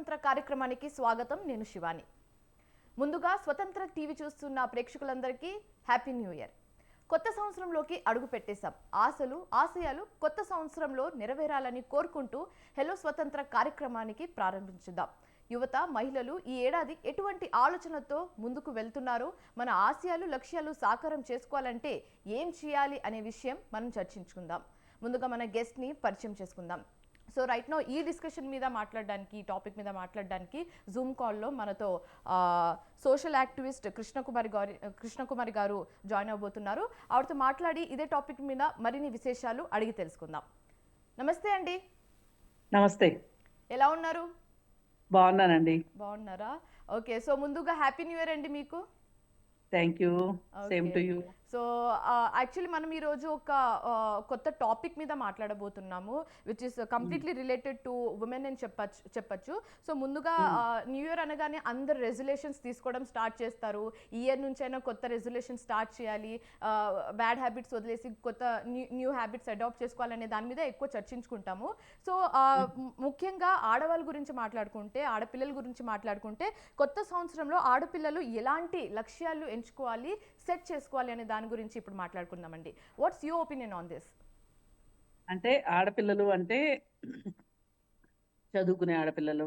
స్వాతంత్ర స్వతంత్ర కార్యక్రమానికి స్వాగతం నేను శివాని. ముందుగా స్వతంత్ర టీవీ చూస్తున్న ప్రేక్షకులందరికీ హ్యాపీ న్యూ ఇయర్. కొత్త సంవత్సరంలోకి అడుగు పెట్టేశాం. ఆశలు ఆశయాలు కొత్త సంవత్సరంలో నెరవేరాలని కోరుకుంటూ హెలో స్వతంత్ర కార్యక్రమానికి ప్రారంభించుదాం. యువత మహిళలు ఈ ఏడాది ఎటువంటి ఆలోచనతో ముందుకు వెళ్తున్నారో? మన ఆశయాలు లక్ష్యాలు సాకారం చేసుకోవాలంటే ఏం చేయాలి అనే విషయం మనం చర్చించుకుందాం. ముందుగా మన గెస్ట్ని పరిచయం చేసుకుందాం. సో రైట్ నో ఈ డిస్కషన్ మీద మాట్లాడడానికి ఈ టాపిక్ మీద మాట్లాడడానికి జూమ్ కాల్లో మనతో సోషల్ యాక్టివిస్ట్ కృష్ణకుమారి గారి కృష్ణకుమారి గారు జాయిన్ అవబోతున్నారు ఆవిడతో మాట్లాడి ఇదే టాపిక్ మీద మరిన్ని విశేషాలు అడిగి తెలుసుకుందాం. నమస్తే అండి. నమస్తే. ఎలా ఉన్నారు? బాగున్నానండి. బాగున్నారా? ఓకే. సో ముందుగా హ్యాపీ న్యూ ఇయర్ అండి మీకు. Thank you same. To you so actually మనం ఈరోజు ఒక కొత్త టాపిక్ మీద మాట్లాడబోతున్నాము which is completely related to women అని చెప్పచ్చు చెప్పచ్చు. సో ముందుగా న్యూ ఇయర్ అనగానే అందరు రెజల్యూషన్స్ తీసుకోవడం స్టార్ట్ చేస్తారు. ఈ ఇయర్ నుంచి అయినా కొత్త రెజల్యూషన్ స్టార్ట్ చేయాలి. బ్యాడ్ హ్యాబిట్స్ వదిలేసి కొత్త న్యూ హ్యాబిట్స్ అడాప్ట్ చేసుకోవాలనే దాని మీద ఎక్కువ చర్చించుకుంటాము. సో ముఖ్యంగా ఆడవాళ్ళ గురించి మాట్లాడుకుంటే ఆడపిల్లల గురించి మాట్లాడుకుంటే కొత్త సంవత్సరంలో ఆడపిల్లలు ఎలాంటి లక్ష్యాలు ఎంచుకోవాలి? సెట్ చేసుకోవాలి అనే దాని గురించి ఇప్పుడు మాట్లాడుకుందామండి. What's your opinion on this అంటే ఆడపిల్లలు అంటే చదువుకునే ఆడపిల్లలు.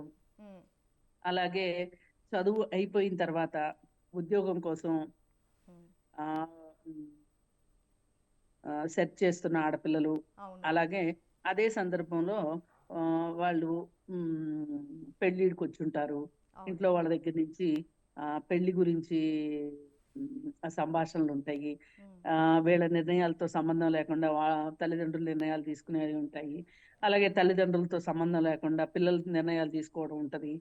అలాగే చదువు అయిపోయిన తర్వాత ఉద్యోగం కోసం సెర్చ్ చేస్తున్న ఆడపిల్లలు. అలాగే అదే సందర్భంలో వాళ్ళు మ్, పెళ్ళిడికి వచ్చి ఉంటారు. ఇంట్లో వాళ్ళ దగ్గర నుంచి పెళ్ళి గురించి సంభాషణలు ఉంటాయి వీళ్ళ నిర్ణయాలతో సంబంధం లేకుండా తల్లిదండ్రుల నిర్ణయాలు తీసుకునేవి ఉంటాయి. అలాగే తల్లిదండ్రులతో సంబంధం లేకుండా పిల్లల నిర్ణయాలు తీసుకోవడం ఉంటది.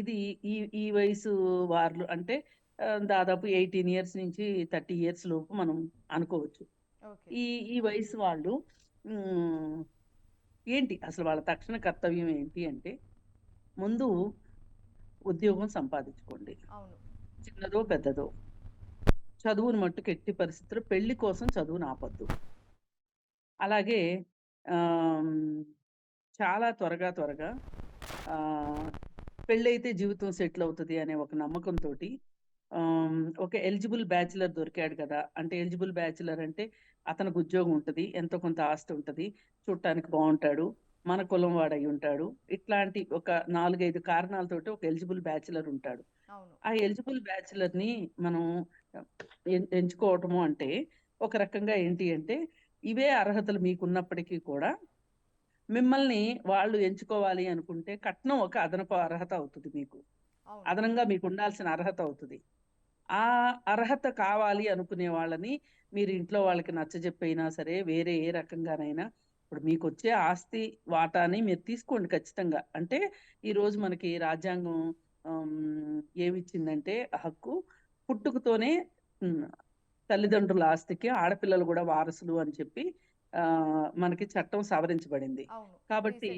ఇది ఈ ఈ వయసు వారు అంటే దాదాపు ఎయిటీన్ ఇయర్స్ నుంచి థర్టీ ఇయర్స్ లోపు మనం అనుకోవచ్చు. ఈ ఈ వయసు వాళ్ళు ఏంటి అసలు వాళ్ళ తక్షణ కర్తవ్యం ఏంటి అంటే ముందు ఉద్యోగం సంపాదించుకోండి. అవును. చిన్నదో పెద్దదో. చదువుని మట్టుకు ఎట్టి పరిస్థితుల్లో పెళ్ళి కోసం చదువుని ఆపద్దు. అలాగే చాలా త్వరగా త్వరగా పెళ్ళైతే జీవితం సెటిల్ అవుతుంది అనే ఒక నమ్మకంతో ఒక ఎలిజిబుల్ బ్యాచిలర్ దొరికాడు కదా. అంటే ఎలిజిబుల్ బ్యాచిలర్ అంటే అతనికి ఉద్యోగం ఉంటుంది ఎంతో కొంత ఆస్తి ఉంటుంది చూడటానికి బాగుంటాడు. మన కులం వాడై ఉంటాడు. ఇట్లాంటి ఒక నాలుగైదు కారణాలతోటి ఒక ఎలిజిబుల్ బ్యాచిలర్ ఉంటాడు. ఆ ఎలిజిబుల్ బ్యాచిలర్ని మనం ఎంచుకోవటము అంటే ఒక రకంగా ఏంటి అంటే ఇవే అర్హతలు మీకున్నప్పటికీ కూడా మిమ్మల్ని వాళ్ళు ఎంచుకోవాలి అనుకుంటే కట్నం ఒక అదనపు అర్హత అవుతుంది మీకు. అదనంగా మీకు ఉండాల్సిన అర్హత అవుతుంది. ఆ అర్హత కావాలి అనుకునే వాళ్ళని మీరు ఇంట్లో వాళ్ళకి నచ్చజెప్పైనా సరే వేరే ఏ రకంగానైనా ఇప్పుడు మీకు వచ్చే ఆస్తి వాటాని మీరు తీసుకోండి ఖచ్చితంగా. అంటే ఈ రోజు మనకి రాజ్యాంగం ఏమిచ్చిందంటే హక్కు పుట్టుకతోనే తల్లిదండ్రుల ఆస్తికి ఆడపిల్లలు కూడా వారసులు అని చెప్పి ఆ మనకి చట్టం సవరించబడింది. కాబట్టి.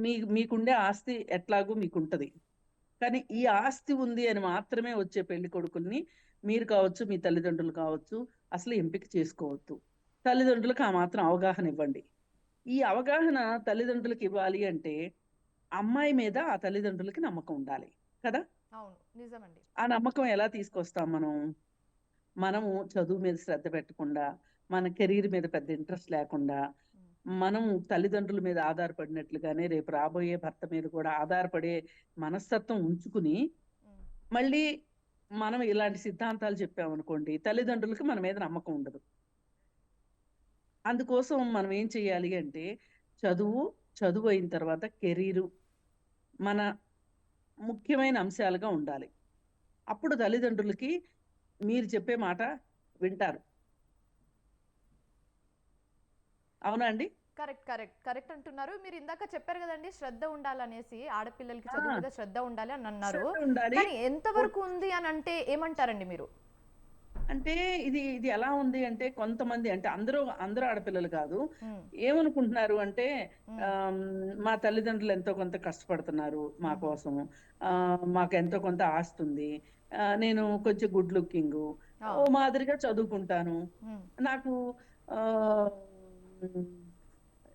మీ మీకుండే ఆస్తి ఎట్లాగూ మీకుంటది. కానీ ఈ ఆస్తి ఉంది అని మాత్రమే వచ్చే పెళ్ళి కొడుకుల్ని మీరు కావచ్చు మీ తల్లిదండ్రులు కావచ్చు అసలు ఎంపిక చేసుకోవద్దు. తల్లిదండ్రులకు ఆ మాత్రం అవగాహన ఇవ్వండి. ఈ అవగాహన తల్లిదండ్రులకు ఇవ్వాలి అంటే అమ్మాయి మీద ఆ తల్లిదండ్రులకి నమ్మకం ఉండాలి కదా? నిజమండి. ఆ నమ్మకం ఎలా తీసుకొస్తాం మనం? మనము చదువు మీద శ్రద్ధ పెట్టకుండా మన కెరీర్ మీద పెద్ద ఇంట్రెస్ట్ లేకుండా మనం తల్లిదండ్రుల మీద ఆధారపడినట్లుగానే రేపు రాబోయే భర్త మీద కూడా ఆధారపడే మనస్తత్వం ఉంచుకుని మళ్ళీ మనం ఇలాంటి సిద్ధాంతాలు చెప్పామనుకోండి తల్లిదండ్రులకి మన మీద నమ్మకం ఉండదు. అందుకోసం మనం ఏం చేయాలి అంటే చదువు చదువు అయిన తర్వాత కెరీరు మన ముఖ్యమైన అంశాలుగా ఉండాలి. అప్పుడు తల్లిదండ్రులకి మీరు చెప్పే మాట వింటారు. అవునా అండి? కరెక్ట్ కరెక్ట్ కరెక్ట్ అంటున్నారు. మీరు ఇందాక చెప్పారు కదండి శ్రద్ధ ఉండాలనేసి ఆడపిల్లలకి చదువు. మీద శ్రద్ధ ఉండాలి అని అన్నారు. కానీ ఎంతవరకు ఉంది అని అంటే ఏమంటారండి మీరు? అంటే ఇది ఇది ఎలా ఉంది అంటే కొంతమంది అంటే అందరూ అందరూ ఆడపిల్లలు కాదు. ఏమనుకుంటున్నారు అంటే మా తల్లిదండ్రులు ఎంతో కొంత కష్టపడుతున్నారు మా. కోసం ఆ, మాకు ఎంతో కొంత ఆస్తి ఉంది. ఆ, నేను కొంచెం గుడ్ లుకింగ్. ఓ మాదిరిగా చదువుకుంటాను. నాకు ఆ,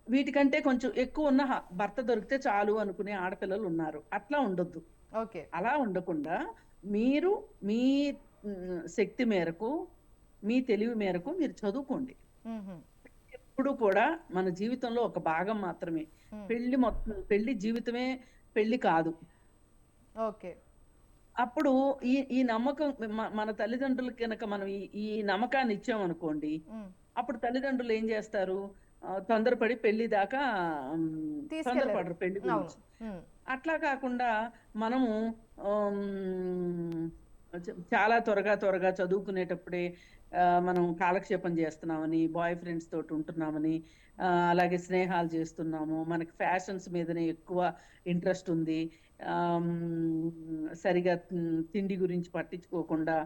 వీటికంటే కొంచెం ఎక్కువ ఉన్న భర్త దొరికితే చాలు అనుకునే ఆడపిల్లలు ఉన్నారు. అట్లా ఉండొద్దు. ఓకే. అలా ఉండకుండా మీరు మ్, శక్తి మేరకు మీ తెలివి మేరకు మీరు చదువుకోండి. ఎప్పుడు కూడా మన జీవితంలో ఒక భాగం మాత్రమే. పెళ్ళి మొత్తం పెళ్ళి జీవితమే పెళ్ళి కాదు ఓకే అప్పుడు ఈ ఈ నమ్మకం మన తల్లిదండ్రులకి కనుక మనం ఈ నమ్మకాన్ని ఇచ్చామనుకోండి. అప్పుడు తల్లిదండ్రులు ఏం చేస్తారు తొందరపడి పెళ్ళి దాకా. తొందరపడరు పెళ్ళి గురించి. అట్లా కాకుండా మనము చాలా త్వరగా త్వరగా చదువుకునేటప్పుడే మనం కాలక్షేపం చేస్తున్నామని బాయ్ ఫ్రెండ్స్ తోటి ఉంటున్నామని అలాగే స్నేహాలు చేస్తున్నాము. మనకి ఫ్యాషన్స్ మీదనే ఎక్కువ ఇంట్రెస్ట్ ఉంది. సరిగా తిండి గురించి పట్టించుకోకుండా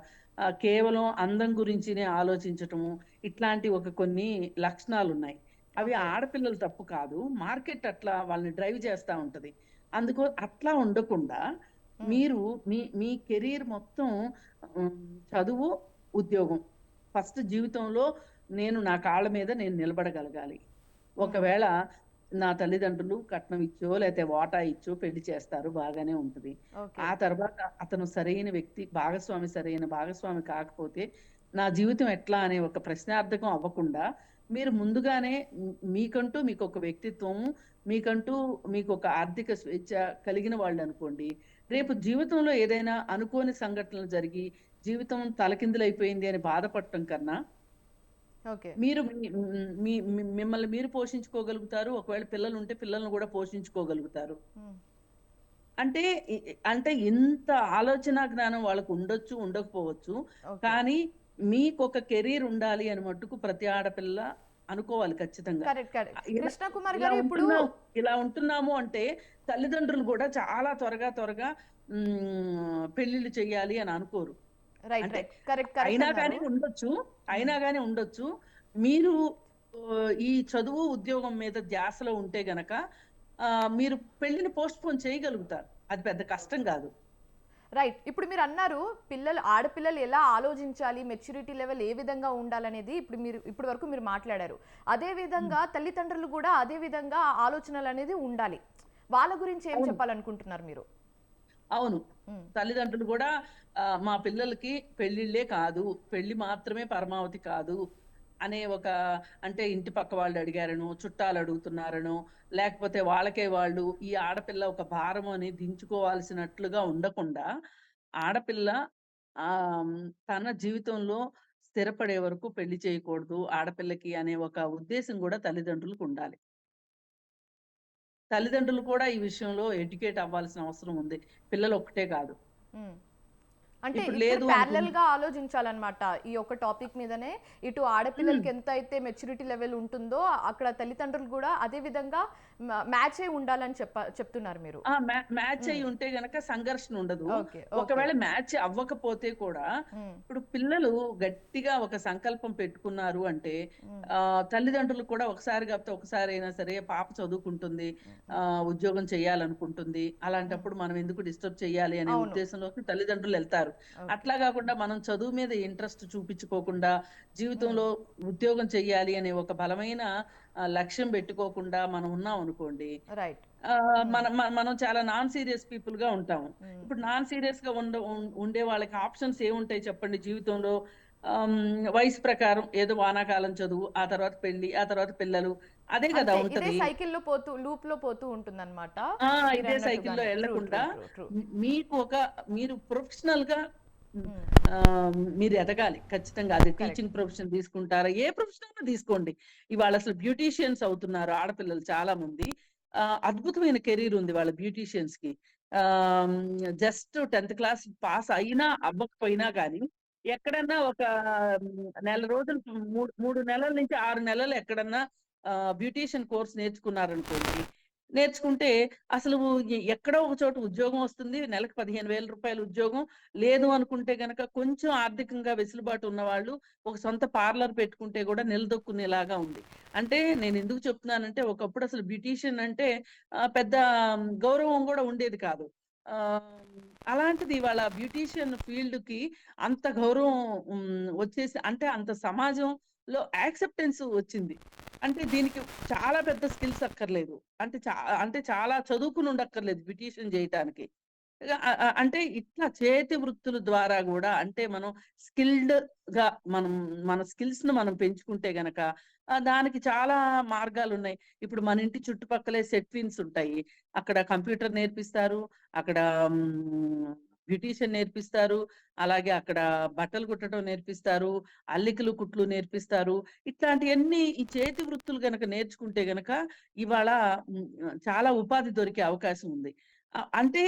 కేవలం అందం గురించినే ఆలోచించటము ఇట్లాంటి ఒక కొన్ని లక్షణాలు ఉన్నాయి అవి ఆడపిల్లలు తప్పు కాదు. మార్కెట్ అట్లా వాళ్ళని డ్రైవ్ చేస్తూ ఉంటుంది. అందుకో అట్లా ఉండకుండా మీరు మీ మీ కెరీర్ మొత్తం చదువు ఉద్యోగం. ఫస్ట్ జీవితంలో నేను నా కాళ్ళ మీద నేను నిలబడగలగాలి. ఒకవేళ నా తల్లిదండ్రులు కట్నం ఇచ్చో లేకపోతే వాటా ఇచ్చో పెళ్ళి చేస్తారు బాగానే ఉంటుంది. ఆ తర్వాత అతను సరైన వ్యక్తి భాగస్వామి సరైన భాగస్వామి కాకపోతే నా జీవితం ఎట్లా అనే ఒక ప్రశ్నార్థకం అవ్వకుండా మీరు ముందుగానే మీకంటూ మీకు ఒక వ్యక్తిత్వం మీకంటూ మీకు ఒక ఆర్థిక స్వేచ్ఛ కలిగిన వాళ్ళు అనుకోండి రేపు జీవితంలో ఏదైనా అనుకోని సంఘటనలు జరిగి జీవితం తలకిందులైపోయింది అని బాధపడటం కన్నా మీరు మీ- మిమ్మల్ని మీరు పోషించుకోగలుగుతారు. ఒకవేళ పిల్లలు ఉంటే పిల్లల్ని కూడా పోషించుకోగలుగుతారు. అంటే అంటే ఇంత ఆలోచన జ్ఞానం వాళ్ళకు ఉండొచ్చు ఉండకపోవచ్చు. కానీ మీకు ఒక కెరీర్ ఉండాలి అని మట్టుకు ప్రతి ఆడపిల్ల అనుకోవాలి ఖచ్చితంగా. గారు ఇప్పుడు ఇలా ఉంటున్నాము అంటే తల్లిదండ్రులు కూడా చాలా త్వరగా త్వరగా పెళ్ళిళ్ళు చెయ్యాలి అని అనుకోరు. అయినా కానీ ఉండొచ్చు అయినా కానీ ఉండొచ్చు. మీరు ఈ చదువు ఉద్యోగం మీద ధ్యాసలో ఉంటే గనక మీరు పెళ్ళిని పోస్ట్ పోన్ చేయగలుగుతారు. అది పెద్ద కష్టం కాదు. రైట్ ఇప్పుడు మీరు అన్నారు పిల్లలు ఆడపిల్లలు ఎలా ఆలోచించాలి మెచ్యూరిటీ లెవెల్ ఏ విధంగా ఉండాలనేది ఇప్పుడు మీరు ఇప్పటి వరకు మీరు మాట్లాడారు. అదే విధంగా తల్లిదండ్రులు కూడా అదే విధంగా ఆలోచనలు అనేది ఉండాలి. వాళ్ళ గురించి ఏం. చెప్పాలనుకుంటున్నారు మీరు? అవును. ఉమ్, తల్లిదండ్రులు కూడా మా పిల్లలకి పెళ్ళిళ్ళే కాదు. పెళ్ళి మాత్రమే పరమావధి కాదు. అనే ఒక అంటే ఇంటి పక్క వాళ్ళు అడిగారను చుట్టాలు అడుగుతున్నారను లేకపోతే వాళ్ళకే వాళ్ళు ఈ ఆడపిల్ల ఒక భారం అని దించుకోవాల్సినట్లుగా ఉండకుండా ఆడపిల్ల ఆ తన జీవితంలో స్థిరపడే వరకు పెళ్ళి చేయకూడదు ఆడపిల్లకి అనే ఒక ఉద్దేశం కూడా తల్లిదండ్రులకు ఉండాలి. తల్లిదండ్రులు కూడా ఈ విషయంలో ఎడ్యుకేట్ అవ్వాల్సిన అవసరం ఉంది. పిల్లలు ఒక్కటే కాదు. అంటే లేదు అనుకున్న- గా ఆలోచించాలన్నమాట. ఈ ఒక టాపిక్ మీదనే ఇటు ఆడపిల్లలకి ఎంత అయితే మెచ్యూరిటీ లెవెల్ ఉంటుందో అక్కడ తల్లిదండ్రులు కూడా అదే విధంగా మ్యాచ్ అయి ఉండాలని చెప్ప చెప్తున్నారు మీరు. మ్యాచ్ అయి ఉంటే గనక సంఘర్షణ ఉండదు. ఒకవేళ మ్యాచ్ అవ్వకపోతే కూడా ఇప్పుడు పిల్లలు గట్టిగా ఒక సంకల్పం పెట్టుకున్నారు అంటే ఆ తల్లిదండ్రులు కూడా ఒకసారి కాకపోతే ఒకసారి అయినా సరే పాప చదువుకుంటుంది ఆ ఉద్యోగం చేయాలనుకుంటుంది. అలాంటప్పుడు మనం ఎందుకు డిస్టర్బ్ చేయాలి అనే అవును. ఉద్దేశంలోకి తల్లిదండ్రులు వెళ్తారు. అట్లా కాకుండా మనం చదువు మీద ఇంట్రెస్ట్ చూపించుకోకుండా జీవితంలో ఉద్యోగం చెయ్యాలి అనే ఒక బలమైన లక్ష్యం పెట్టుకోకుండా మనం ఉన్నాం అనుకోండి. ఆ, మన మన- చాలా నాన్ సీరియస్ పీపుల్గా ఉంటాము. ఇప్పుడు నాన్ సీరియస్గా ఉండ ఉండే వాళ్ళకి ఆప్షన్స్ ఏముంటాయి చెప్పండి? జీవితంలో వయసు ప్రకారం ఏదో వానాకాలం చదువు ఆ తర్వాత పెళ్ళి ఆ తర్వాత పిల్లలు అదే కదా ఇదే ఉంటది. సైకిల్లో పోతూ లూప్లో పోతూ ఉంటుందన్నమాట. ఆ మీరు ఇదే. సైకిల్లో. మీ- మీకు ఒక మీరు ప్రొఫెషనల్గా Hmm. మీరు ఎదగాలి. ఖచ్చితంగా అది టీచింగ్ ప్రొఫెషన్ తీసుకుంటారా? ఏ ప్రొఫెషన్ అయినా తీసుకోండి. ఇవాళ అసలు బ్యూటీషియన్స్ అవుతున్నారు ఆడపిల్లలు చాలా మంది అద్భుతమైన కెరీర్ ఉంది వాళ్ళ బ్యూటీషియన్స్కి జస్ట్ టెన్త్ క్లాస్ పాస్ అయినా అవ్వకపోయినా కానీ ఎక్కడన్నా ఒక నెల రోజులు మూడు మూడు నెలల నుంచి ఆరు నెలలు ఎక్కడన్నా బ్యూటీషియన్ కోర్స్ నేర్చుకున్నారనుకోండి నేర్చుకుంటే అసలు ఎక్కడో ఒక చోట ఉద్యోగం వస్తుంది నెలకు పదిహేను వేల రూపాయల ఉద్యోగం లేదు అనుకుంటే గనక కొంచెం ఆర్థికంగా వెసులుబాటు ఉన్న వాళ్ళు ఒక సొంత పార్లర్ పెట్టుకుంటే కూడా నిలదొక్కునేలాగా ఉంది. అంటే నేను ఎందుకు చెప్తున్నానంటే ఒకప్పుడు అసలు బ్యూటీషియన్ అంటే పెద్ద గౌరవం కూడా ఉండేది కాదు. ఆ, అలాంటిది ఇవాళ బ్యూటీషియన్ ఫీల్డ్కి అంత గౌరవం వచ్చేసి అంటే అంత సమాజంలో యాక్సెప్టెన్స్ వచ్చింది. అంటే దీనికి చాలా పెద్ద స్కిల్స్ అక్కర్లేదు. అంటే చా అంటే చాలా చదువుకుని ఉండక్కర్లేదు బ్యూటీషియన్ చేయటానికి. అంటే ఇట్లా చేతి వృత్తుల ద్వారా కూడా అంటే మనం స్కిల్డ్గా మనం మన స్కిల్స్ను మనం పెంచుకుంటే గనక దానికి చాలా మార్గాలు ఉన్నాయి ఇప్పుడు మన ఇంటి చుట్టుపక్కలే సెట్‌విన్స్ ఉంటాయి. అక్కడ కంప్యూటర్ నేర్పిస్తారు. అక్కడ బ్యూటీషియన్ నేర్పిస్తారు. అలాగే అక్కడ బట్టలు కుట్టడం నేర్పిస్తారు. అల్లికలు, కుట్లు నేర్పిస్తారు. ఇట్లాంటివన్నీ ఈ చేతి వృత్తులు గనక నేర్చుకుంటే గనక ఇవాళ చాలా ఉపాధి దొరికే అవకాశం ఉంది. అంటే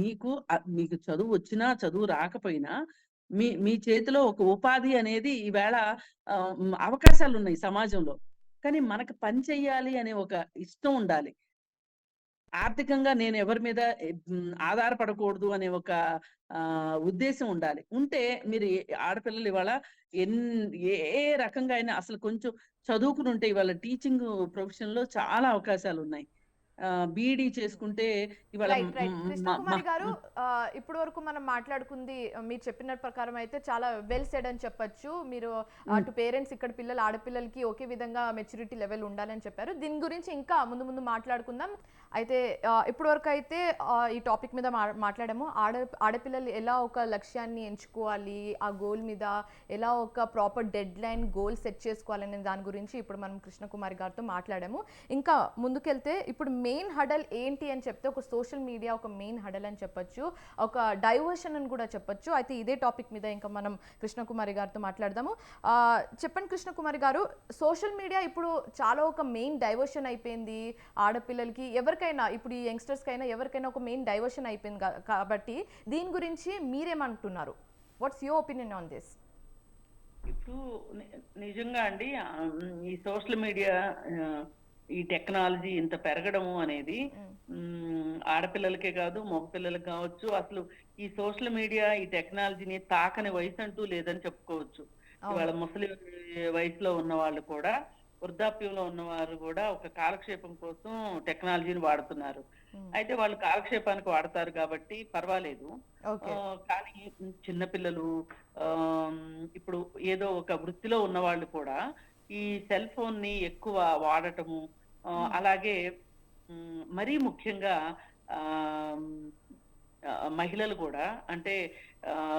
మీకు మీకు చదువు వచ్చినా చదువు రాకపోయినా మీ మీ చేతిలో ఒక ఉపాధి అనేది ఈవేళ అవకాశాలు ఉన్నాయి సమాజంలో. కానీ మనకు పని చెయ్యాలి అనే ఒక ఇష్టం ఉండాలి. ఆర్థికంగా నేను ఎవరి మీద ఆధారపడకూడదు అనే ఒక ఉద్దేశం ఉండాలి. ఉంటే మీరు ఆడపిల్లలు ఇవాళ ఎన్ ఏ రకంగా అయినా అసలు కొంచెం చదువుకుని ఉంటే ఇవాళ టీచింగ్ ప్రొఫెషన్‌లో చాలా అవకాశాలు ఉన్నాయి బీఈడీ చేసుకుంటే ఇవాళ కృష్ణకుమారి గారు ఇప్పటి వరకు మనం మాట్లాడుకుంది మీరు చెప్పిన ప్రకారం అయితే చాలా వెల్ సెడ్ అని చెప్పొచ్చు. మీరు. అటు పేరెంట్స్ ఇక్కడ పిల్లలు ఆడపిల్లలకి ఒకే విధంగా మెచ్యూరిటీ లెవెల్ ఉండాలని చెప్పారు. దీని గురించి ఇంకా ముందు ముందు మాట్లాడుకుందాం. అయితే ఇప్పటి వరకు అయితే ఈ టాపిక్ మీద మాట్లాడాము. ఆడ ఆడపిల్లలు ఎలా ఒక లక్ష్యాన్ని ఎంచుకోవాలి, ఆ గోల్ మీద ఎలా ఒక ప్రాపర్ డెడ్‌లైన్ గోల్ సెట్ చేసుకోవాలనే దాని గురించి ఇప్పుడు మనం కృష్ణకుమారి గారితో మాట్లాడాము. ఇంకా ముందుకెళ్తే ఇప్పుడు మెయిన్ హడల్ ఏంటి అని చెప్తే ఒక సోషల్ మీడియా ఒక మెయిన్ హడల్ అని చెప్పొచ్చు. ఒక డైవర్షన్ అని కూడా చెప్పొచ్చు. అయితే ఇదే టాపిక్ మీద ఇంకా మనం కృష్ణకుమారి గారితో మాట్లాడదాము. చెప్పండి కృష్ణకుమారి గారు సోషల్ మీడియా ఇప్పుడు చాలా ఒక మెయిన్ డైవర్షన్ అయిపోయింది. ఆడపిల్లలకి ఎవరికైనా ఇప్పుడు ఈ యంగ్‌స్టర్స్‌కైనా ఎవరికైనా ఒక మెయిన్ డైవర్షన్ అయిపోయింది కాబట్టి దీని గురించి మీరేమంటున్నారు? What's your opinion on this? ఇప్పుడు నిజంగా అండి ఈ సోషల్ మీడియా ఈ టెక్నాలజీ ఇంత పెరగడము అనేది ఆడపిల్లలకే కాదు, మగపిల్లలకి కావచ్చు. అసలు ఈ సోషల్ మీడియా, ఈ టెక్నాలజీని తాకని వయసంటూ లేదని చెప్పుకోవచ్చు. ఇవాళ. ముసలి వయసులో ఉన్నవాళ్ళు కూడా, వృద్ధాప్యంలో ఉన్నవారు కూడా ఒక కాలక్షేపం కోసం టెక్నాలజీని వాడుతున్నారు. అయితే వాళ్ళు కాలక్షేపానికి వాడతారు కాబట్టి పర్వాలేదు. కానీ చిన్న పిల్లలు ఆహ్, ఇప్పుడు ఏదో ఒక వృత్తిలో ఉన్నవాళ్ళు కూడా ఈ సెల్ ఫోన్‌ని ఎక్కువ వాడటము. అలాగే మరీ ముఖ్యంగా మహిళలు కూడా అంటే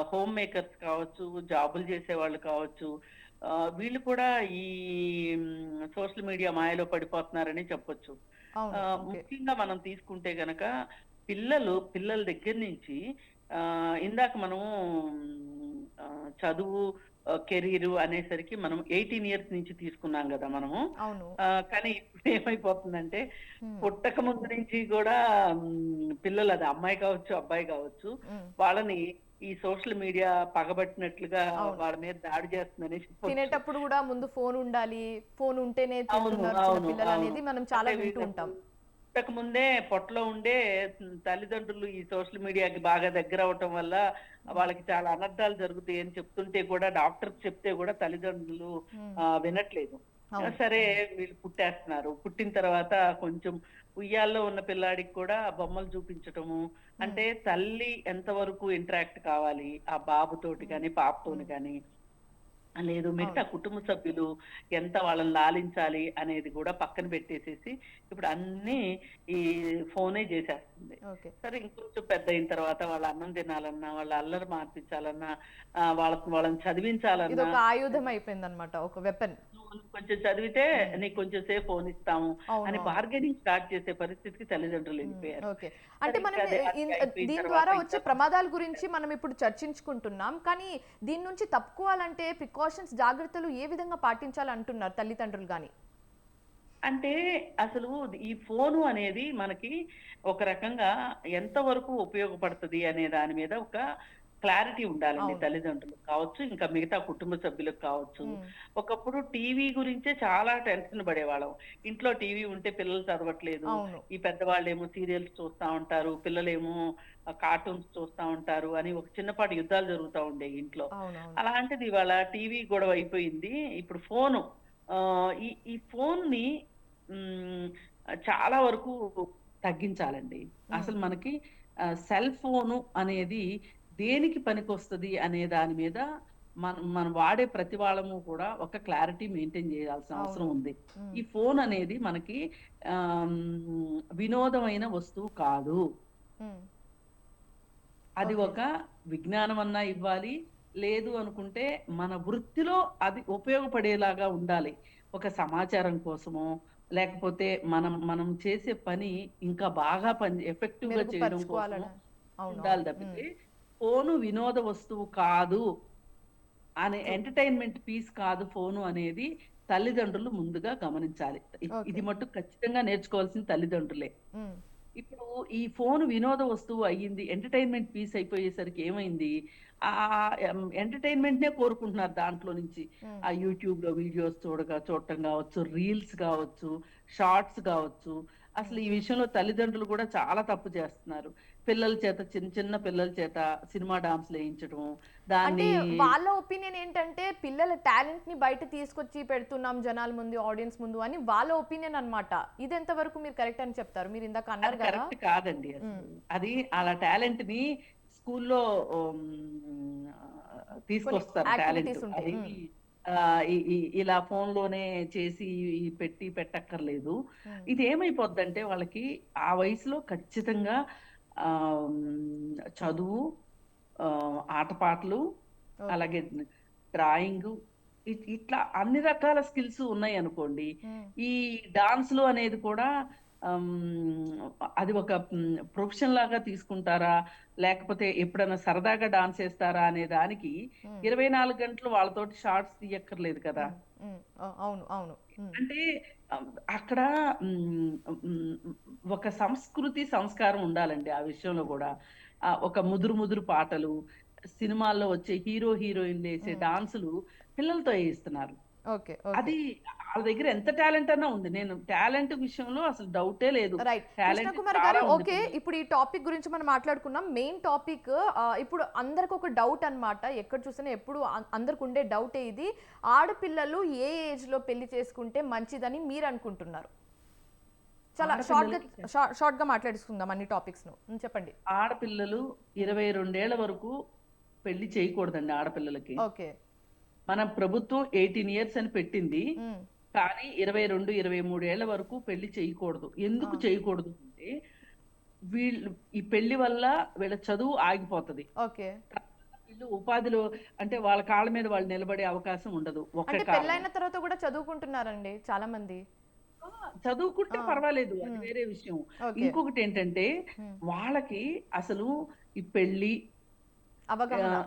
హోమ్ మేకర్స్ కావచ్చు, జాబులు చేసేవాళ్ళు కావచ్చు. ఆహ్, వీళ్ళు కూడా ఈ సోషల్ మీడియా మాయలో పడిపోతున్నారని చెప్పొచ్చు. ముఖ్యంగా మనం తీసుకుంటే గనక పిల్లలు పిల్లల దగ్గర నుంచి ఇందాక మనము చదువు కెరీరు అనేసరికి మనం 18 ఇయర్స్ నుంచి తీసుకున్నాం గదా! మనము. కానీ ఇప్పుడు ఏమైపోతుందంటే. పుట్టక ముందు నుంచి కూడా పిల్లలు అది అమ్మాయి కావచ్చు, అబ్బాయి కావచ్చు. వాళ్ళని ఈ సోషల్ మీడియా పగబట్టినట్లుగా. వాళ్ళ మీద దాడి చేస్తుందని. తినేటప్పుడు కూడా ముందు ఫోన్ ఉండాలి. ఫోన్ ఉంటేనే. అనేది మనం చాలా వింటూ ఉంటాం. పుట్టక ముందే పొట్టలో ఉండే తల్లిదండ్రులు ఈ సోషల్ మీడియాకి బాగా దగ్గరవ్వటం వల్ల హ్మ్. వాళ్ళకి చాలా అనర్థాలు జరుగుతాయి అని చెప్తుంటే కూడా డాక్టర్స్ చెప్తే కూడా తల్లిదండ్రులు వినట్లేదు. సరే. వీళ్ళు పుట్టేస్తున్నారు. పుట్టిన తర్వాత కొంచెం ఉయ్యాల్లో ఉన్న పిల్లాడికి కూడా బొమ్మలు చూపించటము. అంటే తల్లి ఎంతవరకు ఇంటరాక్ట్ కావాలి ఆ బాబుతోటి. గాని, పాపతోని హ్మ్. లేదు మిగతా. కుటుంబ సభ్యులు ఎంత వాళ్ళని లాలించాలి అనేది కూడా పక్కన పెట్టేసేసి ఇప్పుడు అన్నీ ఈ ఫోనే చేసేస్తుంది. సరే ఇంకొంచెం పెద్దయిన తర్వాత వాళ్ళు అన్నం తినాలన్నా, వాళ్ళ అల్లరి మాన్పించాలన్నా, ఆహ్, వాళ్ళ వాళ్ళని చదివించాలన్నా ఆయుధం అయిపోయిందన్నమాట. ఒక వెపన్. కొంచెం చదివితే. నీకు కొంచెం సేపు ఫోన్ ఇస్తాము. అని. బార్గెనింగ్ స్టార్ట్ చేసే పరిస్థితికి తల్లిదండ్రులు. వెళ్ళిపోయారు. అంటే మనం దీని ద్వారా వచ్చే ప్రమాదాల గురించి మనం ఇప్పుడు చర్చించుకుంటున్నాం. కానీ దీని నుంచి తప్పుకోవాలంటే ప్రికాషన్స్ జాగ్రత్తలు ఏ విధంగా పాటించాలంటున్నారు తల్లిదండ్రులు గాని? అంటే అసలు ఈ ఫోను అనేది మనకి ఒక రకంగా ఎంతవరకు ఉపయోగపడుతది అనే దాని మీద ఒక క్లారిటీ ఉండాలండి. తల్లిదండ్రులకు కావచ్చు, ఇంకా మిగతా కుటుంబ సభ్యులకు కావచ్చు. ఒకప్పుడు టీవీ గురించే చాలా టెన్షన్ పడేవాళ్ళం. ఇంట్లో టీవీ ఉంటే పిల్లలు చదవట్లేదు. ఈ పెద్దవాళ్ళేమో సీరియల్స్ చూస్తా ఉంటారు. పిల్లలేమో కార్టూన్స్ చూస్తా ఉంటారు అని ఒక చిన్నపాటి యుద్ధాలు జరుగుతా ఉండేయి ఇంట్లో. అలాంటిది ఇవాళ టీవీ గొడవ అయిపోయింది. ఇప్పుడు ఫోను ఈ ఈ ఫోన్‌ని హ్మ్. చాలా వరకు తగ్గించాలండి. అసలు మనకి సెల్ ఫోను అనేది దేనికి పనికొస్తది అనే దాని మీద మనం మనం వాడే ప్రతి వాళ్ళము కూడా ఒక క్లారిటీ మెయింటైన్ చేయాల్సిన అవసరం. ఉంది. ఈ ఫోన్ అనేది మనకి వినోదమైన వస్తువు కాదు. అది. ఒక విజ్ఞానం అన్నా ఇవ్వాలి. లేదు అనుకుంటే మన వృత్తిలో అది ఉపయోగపడేలాగా ఉండాలి. ఒక సమాచారం కోసమో లేకపోతే మనం మనం చేసే పని ఇంకా బాగా పని ఎఫెక్టివ్గా చేయడం అవును ఉండాలి. తప్పితే ఫోను వినోద వస్తువు కాదు అనే ఎంటర్టైన్మెంట్ పీస్ కాదు ఫోను అనేది తల్లిదండ్రులు ముందుగా గమనించాలి. ఇది మట్టు ఖచ్చితంగా నేర్చుకోవాల్సిన తల్లిదండ్రులే. ఇప్పుడు ఈ ఫోన్ వినోద వస్తువు అయ్యింది ఎంటర్టైన్మెంట్ పీస్ అయిపోయేసరికి ఏమైంది? ఆ ఎంటర్టైన్మెంట్ నే కోరుకుంటున్నారు దాంట్లో నుంచి. ఆ యూట్యూబ్లో వీడియోస్ చూడగా చూడటం కావచ్చు రీల్స్ కావచ్చు షార్ట్స్ కావచ్చు. అసలు ఈ విషయంలో తల్లిదండ్రులు కూడా చాలా తప్పు చేస్తున్నారు. పిల్లల చేత చిన్న చిన్న పిల్లల చేత సినిమా డాన్స్ వేయించడం అంటే దాన్ని వాళ్ళ ఒపీనియన్ ఏంటంటే పిల్లల టాలెంట్ని బయట తీసుకొచ్చి పెడుతున్నాం జనాల ముందు ఆడియన్స్ ముందు అని వాళ్ళ ఒపీనియన్ అన్నమాట. ఇది ఎంతవరకు మీరు కరెక్ట్ అని చెప్తారు? మీరు ఇందాక అన్నారు కదా. కరెక్ట్ కాదండి అది అలా టాలెంట్ని స్కూల్లో తీసుకొస్తారు టాలెంట్ ఇలా ఫోన్లోనే చేసి పెట్టి పెట్టక్కర్లేదు. ఇది ఏమైపోద్దంటే వాళ్ళకి ఆ వయసులో ఖచ్చితంగా చదువు ఆ, ఆటపాటలు. అలాగే డ్రాయింగ్ ఇట్లా అన్ని రకాల స్కిల్స్ ఉన్నాయి అనుకోండి ఈ డాన్స్లు అనేది కూడా అది ఒక ప్రొఫెషన్ లాగా తీసుకుంటారా? లేకపోతే ఎప్పుడైనా సరదాగా డాన్స్ చేస్తారా అనే దానికి ఇరవై నాలుగు గంటలు వాళ్ళతోటి షార్ట్స్ తీయక్కర్లేదు కదా. అవును అవును. అంటే అక్కడ ఒక సంస్కృతి సంస్కారం ఉండాలండి ఆ విషయంలో కూడా. ఒక ముదురు ముదురు పాటలు సినిమాల్లో వచ్చే హీరో హీరోయిన్లు వేసే. డాన్సులు పిల్లలతో వేయిస్తున్నారు. అది వాళ్ళ దగ్గర ఎంత టాలెంట్ అన్నా ఉంది. నేను టాలెంట్ విషయంలో అసలు డౌటే లేదు. రైట్ టాలెంట్ కుమార్ గారు ఓకే. ఇప్పుడు. ఈ టాపిక్ గురించి మనం మాట్లాడుకున్నాం మెయిన్ టాపిక్ ఇప్పుడు అందరికి ఒక డౌట్ అన్నమాట. ఎక్కడ చూసినా ఎప్పుడు అందరికి ఉండే డౌటే ఇది. ఆడపిల్లలు ఏ ఏజ్లో పెళ్ళి చేసుకుంటే మంచిదని మీరు అనుకుంటున్నారు? చాలా షార్ట్గా షార్ట్గా మాట్లాడుకుందాం అన్ని టాపిక్స్ను చెప్పండి. ఆడపిల్లలు ఇరవై రెండేళ్ళ వరకు పెళ్ళి చేయకూడదండి ఆడపిల్లలకి. ఓకే. మన ప్రభుత్వం ఎయిటీన్ ఇయర్స్ అని పెట్టింది. కానీ ఇరవై రెండు ఇరవై మూడు ఏళ్ళ వరకు పెళ్ళి చేయకూడదు. ఎందుకు. చేయకూడదు అంటే వీళ్ళు ఈ పెళ్ళి వల్ల వీళ్ళ చదువు ఆగిపోతది. వీళ్ళు ఉపాధిలో అంటే వాళ్ళ కాళ్ళ మీద వాళ్ళు నిలబడే అవకాశం ఉండదు ఒక. పెళ్ళైన తర్వాత కూడా చదువుకుంటున్నారండి చాలా మంది చదువుకుంటే. పర్వాలేదు అది. వేరే విషయం. ఇంకొకటి ఏంటంటే వాళ్ళకి అసలు ఈ పెళ్ళి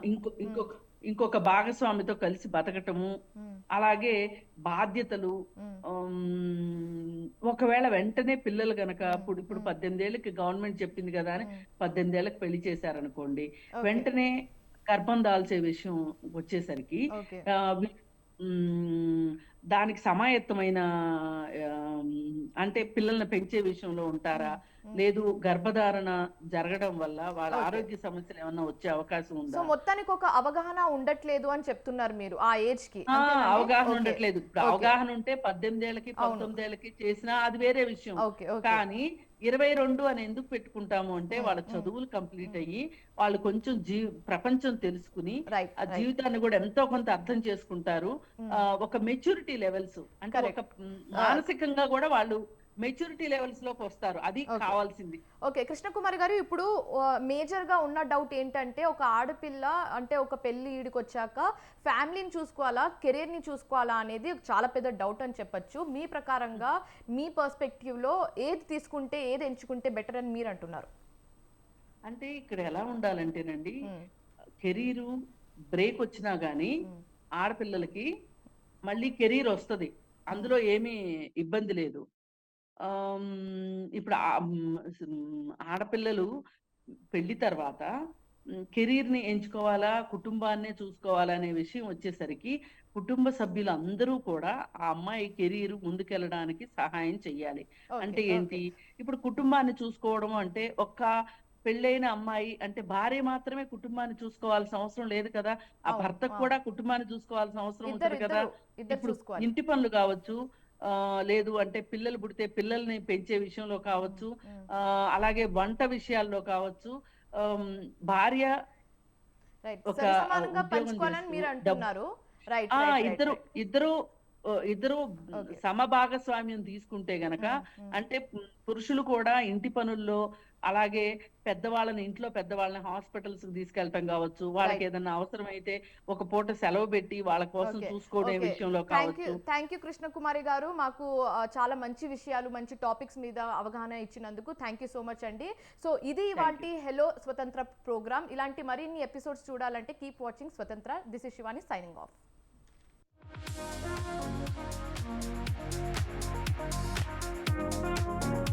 ఇంకో ఇంకొక ఇంకొక భాగస్వామితో కలిసి బతకటము అలాగే బాధ్యతలు ఒకవేళ వెంటనే పిల్లలు గనక. ఇప్పుడు ఇప్పుడు మ్మ్. పద్దెనిమిది ఏళ్ళకి గవర్నమెంట్ చెప్పింది కదా అని ఉమ్, పద్దెనిమిది ఏళ్ళకి పెళ్ళి చేశారనుకోండి వెంటనే గర్భం దాల్చే విషయం వచ్చేసరికి దానికి సమాయత్తమైన అంటే పిల్లల్ని పెంచే విషయంలో ఉంటారా. లేదు గర్భధారణ జరగడం వల్ల వాళ్ళ. ఆరోగ్య సమస్యలు ఏమన్నా వచ్చే అవకాశం ఉందా మొత్తానికి ఒక అవగాహన ఉండట్లేదు అని చెప్తున్నారు మీరు ఆ ఏజ్కి? అవగాహన. ఉండట్లేదు. అవగాహన ఉంటే పద్దెనిమిది ఏళ్ళకి. పంతొమ్మిది ఏళ్ళకి చేసినా అది వేరే విషయం కానీ ఇరవై రెండు అని ఎందుకు పెట్టుకుంటాము అంటే వాళ్ళ. చదువులు కంప్లీట్ అయ్యి వాళ్ళు కొంచెం జీ ప్రపంచం తెలుసుకుని ఆ జీవితాన్ని కూడా ఎంతో కొంత అర్థం చేసుకుంటారు. ఒక మెచ్యూరిటీ లెవెల్స్. అంటే. ఒక మానసికంగా కూడా వాళ్ళు మెచ్యూరిటీ లెవెల్స్లోకి వస్తారు. అది. కావాల్సింది. ఓకే. కృష్ణకుమార్ గారు ఇప్పుడు మేజర్గా ఉన్న డౌట్ ఏంటంటే ఒక ఆడపిల్ల అంటే ఒక పెళ్ళి ఈడికి వచ్చాక ఫ్యామిలీని చూసుకోవాలా కెరీర్ని చూసుకోవాలా అనేది చాలా పెద్ద డౌట్ అని చెప్పొచ్చు. మీ ప్రకారంగా మీ పర్స్పెక్టివ్లో ఏది తీసుకుంటే ఏది ఎంచుకుంటే బెటర్ అని మీరు అంటున్నారు? అంటే ఇక్కడ ఎలా ఉండాలంటేనండి. కెరీరు బ్రేక్ వచ్చినా గానీ. ఆడపిల్లలకి మళ్ళీ కెరీర్ వస్తది. అందులో ఏమీ ఇబ్బంది లేదు. ఇప్పుడు ఆడపిల్లలు పెళ్ళి తర్వాత కెరీర్ని ఎంచుకోవాలా కుటుంబాన్నే చూసుకోవాలా అనే విషయం వచ్చేసరికి కుటుంబ సభ్యులు అందరూ కూడా ఆ అమ్మాయి కెరీర్ ముందుకెళ్ళడానికి సహాయం చెయ్యాలి. అంటే. ఏంటి? ఇప్పుడు కుటుంబాన్ని చూసుకోవడం అంటే ఒక్క పెళ్ళైన అమ్మాయి అంటే భార్య మాత్రమే కుటుంబాన్ని చూసుకోవాల్సిన అవసరం లేదు కదా? ఆ భర్తకు. కూడా కుటుంబాన్ని చూసుకోవాల్సిన అవసరం ఉంటుంది కదా? ఇప్పుడు ఇంటి పనులు కావచ్చు లేదు అంటే పిల్లలు పుడితే పిల్లల్ని పెంచే విషయంలో కావచ్చు అలాగే వంట విషయాల్లో కావచ్చు భార్య ఇద్దరు ఇద్దరు ఇద్దరు. సమభాగస్వామ్యం తీసుకుంటే గనక అంటే పురుషులు కూడా ఇంటి పనుల్లో అలాగే పెద్దవాళ్ళని ఇంట్లో పెద్దవాళ్ళని హాస్పిటల్స్కి తీసుకెళ్ళటం కావచ్చు. వాళ్ళకి. ఏదైనా అవసరమైతే ఒక పూట సెలవు పెట్టి వాళ్ళ కోసం. చూసుకోవడం. విషయంలో థ్యాంక్ యూ కావచ్చు. థ్యాంక్ యూ కృష్ణకుమారి గారు. మాకు చాలా మంచి విషయాలు మంచి టాపిక్స్ మీద అవగాహన ఇచ్చినందుకు థ్యాంక్ యూ సో మచ్ అండి. సో ఇది వాటి హెలో స్వతంత్ర ప్రోగ్రామ్ ఇలాంటి మరిన్ని ఎపిసోడ్స్ చూడాలంటే keep watching Swatantra this is Shivani signing off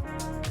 Thank